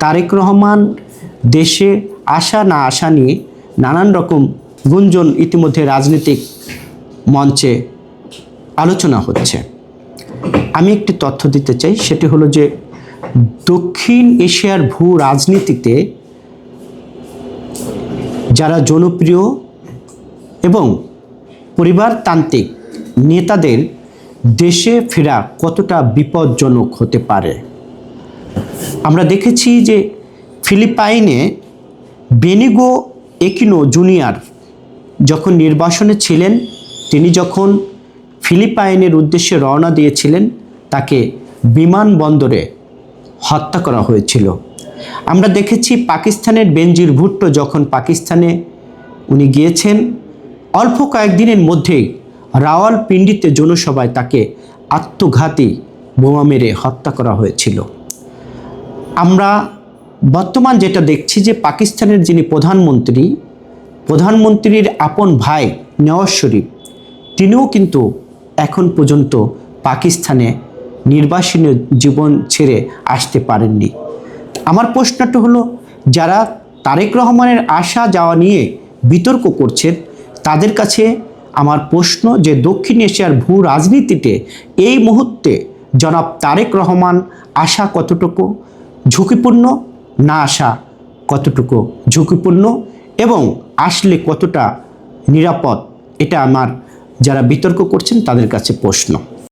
তারেক রহমান দেশে আসা না আসা নিয়ে নানান রকম গুঞ্জন ইতিমধ্যে রাজনৈতিক মঞ্চে আলোচনা হচ্ছে। আমি একটি তথ্য দিতে চাই, সেটি হলো যে দক্ষিণ এশিয়ার ভূ রাজনীতিতে যারা জনপ্রিয় এবং পরিবারতান্ত্রিক নেতাদের দেশে ফেরা কতটা বিপজ্জনক হতে পারে? আমরা দেখেছি যে ফিলিপাইনে বেনিগো একিনো জুনিয়র যখন নির্বাসনে ছিলেন, তিনি যখন ফিলিপাইনের উদ্দেশ্যে রওনা দিয়েছিলেন, তাকে বিমানবন্দরে হত্যা করা হয়েছিল। আমরা দেখেছি পাকিস্তানের বেনজির ভুট্টো যখন পাকিস্তানে উনি গিয়েছেন, অল্প কয়েকদিনের মধ্যেই রাওয়ালপিন্ডিতে জনসভায় তাকে আত্মঘাতী বোমা মেরে হত্যা করা হয়েছিল। আমরা বর্তমান যেটা দেখছি যে পাকিস্তানের যিনি প্রধানমন্ত্রী, প্রধানমন্ত্রীর আপন ভাই নওয়াজ শরীফ, তিনিও কিন্তু এখন পর্যন্ত পাকিস্তানে নির্বাসনী জীবন ছেড়ে আসতে পারেননি। আমার প্রশ্নটা হলো, যারা তারেক রহমানের আসা যাওয়া নিয়ে বিতর্ক করছেন, তাদের কাছে আমার প্রশ্ন যে দক্ষিণ এশিয়ার ভূ রাজনীতিতে এই মুহূর্তে জনাব তারেক রহমান আসা কতটুকু? ঝুঁকিপূর্ণ না আসা কতটুকু ঝুঁকিপূর্ণ এবং আসলে কতটা নিরাপদ, এটা আমার যারা বিতর্ক করছেন তাদের কাছে প্রশ্ন।